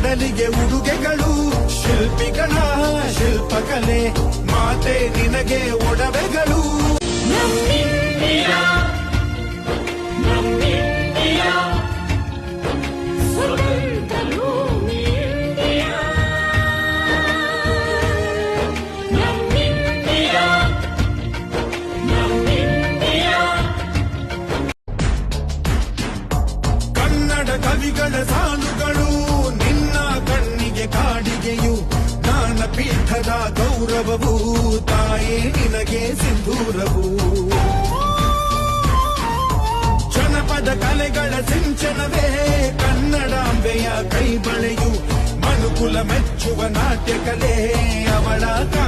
ಒಡಲಿಗೆ ಉಡುಗೆಗಳು. ಶಿಲ್ಪಿಗಳ ಶಿಲ್ಪಕಲೆ ಮಾತೆ ನಿನಗೆ ಒಡವೆಗಳು. ಕವಿಗಳ ನಮ್ಮಿಂಡಿಯಾ ಪೀಠದ ಗೌರವವು ತಾಯೇ ನಿನಗೆ ಸಿಂಧೂರವು ಜನಪದ ಕಲೆಗಳ ಸಿಂಚನವೇ ಕನ್ನಡಾಂಬೆಯ ಕೈಬಳೆಯು ಮನುಕುಲ ಮೆಚ್ಚುವ ನಾಟ್ಯ ಕಲೆ ಅವಳ ಕಾಲ್ಗಳಿಗಂದುಗೆಯು